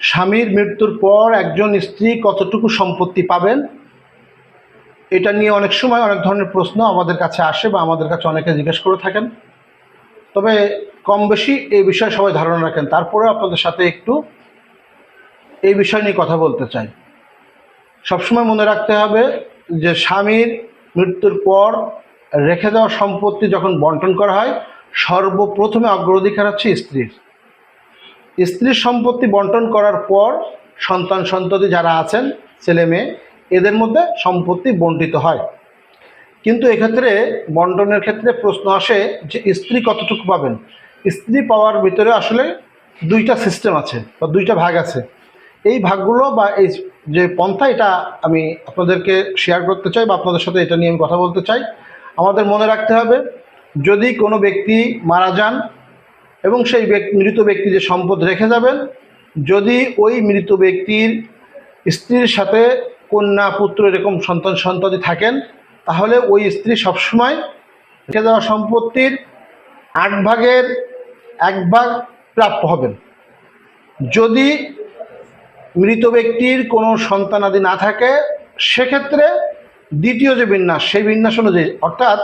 স্বামীর মৃত্যুর পর একজন স্ত্রী কতটুকু সম্পত্তি পাবেন, এটা নিয়ে অনেক সময় অনেক ধরনের প্রশ্ন আমাদের কাছে আসে বা আমাদের কাছে অনেকে জিজ্ঞেস করে থাকেন। তবে কম বেশি এই বিষয়ে সবাই ধারণা রাখেন। তারপরে আপনাদের সাথে একটু এই বিষয় নিয়ে কথা বলতে চাই। সবসময় মনে রাখতে হবে যে স্বামীর মৃত্যুর পর রেখে দেওয়া সম্পত্তি যখন বন্টন করা হয়, সর্বপ্রথমে অগ্রাধিকার হচ্ছে স্ত্রীর। স্ত্রীর সম্পত্তি বন্টন করার পর সন্তান সন্ততি যারা আছেন, ছেলে মেয়ে, এদের মধ্যে সম্পত্তি বন্টিত হয়। কিন্তু এক্ষেত্রে বন্টনের ক্ষেত্রে প্রশ্ন আসে যে স্ত্রী কতটুকু পাবেন? স্ত্রী পাওয়ার ভিতরে আসলে দুইটা সিস্টেম আছে বা দুইটা ভাগ আছে। এই ভাগগুলো বা এই যে পন্থা, এটা আমি আপনাদেরকে শেয়ার করতে চাই বা আপনাদের সাথে এটা নিয়ে আমি কথা বলতে চাই। আমাদের মনে রাখতে হবে, যদি কোনো ব্যক্তি মারা যান এবং সেই মৃত ব্যক্তি যে সম্পদ রেখে যাবেন, যদি ওই মৃত ব্যক্তির স্ত্রীর সাথে কন্যা, পুত্র এরকম সন্তান, সন্ততি থাকেন, তাহলে ওই স্ত্রী সবসময় রেখে যাওয়া সম্পত্তির আট ভাগের এক ভাগ প্রাপ্য হবেন। যদি মৃত ব্যক্তির কোনো সন্তানাদি না থাকে, সেক্ষেত্রে দ্বিতীয় যে বিন্যাস, সেই বিন্যাস অনুযায়ী, অর্থাৎ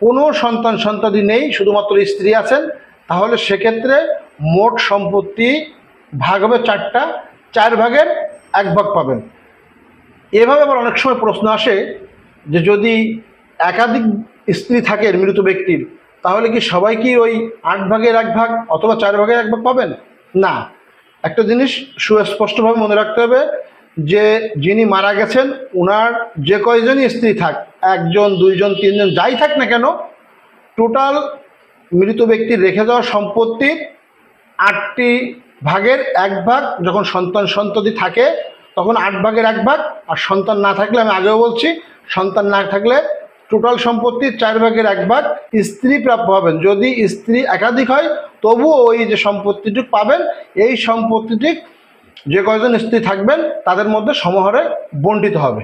কোনো সন্তান সন্তাদি নেই, শুধুমাত্র স্ত্রী আছেন তাহলে সেক্ষেত্রে মোট সম্পত্তি ভাগ হবে চারটা, চার ভাগের এক ভাগ পাবেন। এভাবে আবার অনেক সময় প্রশ্ন আসে যে যদি একাধিক স্ত্রী থাকে মৃত ব্যক্তির, তাহলে কি সবাই কি ওই আট ভাগের এক ভাগ অথবা চার ভাগের এক ভাগ পাবেন? না। একটা জিনিস সুস্পষ্টভাবে মনে রাখতে হবে যে যিনি মারা গেছেন ওনার যে কয়জনই স্ত্রী থাক, একজন, দুইজন, তিনজন, যাই থাক না কেন, টোটাল মৃত ব্যক্তির রেখে যাওয়া সম্পত্তির আটটি ভাগের এক ভাগ, যখন সন্তান সন্ততি থাকে, তখন আট ভাগের এক ভাগ, আর সন্তান না থাকলে, আমি আগেও বলছি, সন্তান না থাকলে টোটাল সম্পত্তির চার ভাগের এক ভাগ স্ত্রী প্রাপ্য হবেন। যদি স্ত্রী একাধিক হয়, তবুও ওই যে সম্পত্তিটি পাবেন, এই সম্পত্তিটি যে কয়জন স্ত্রী থাকবেন, তাদের মধ্যে সমহারে বণ্টিত হবে।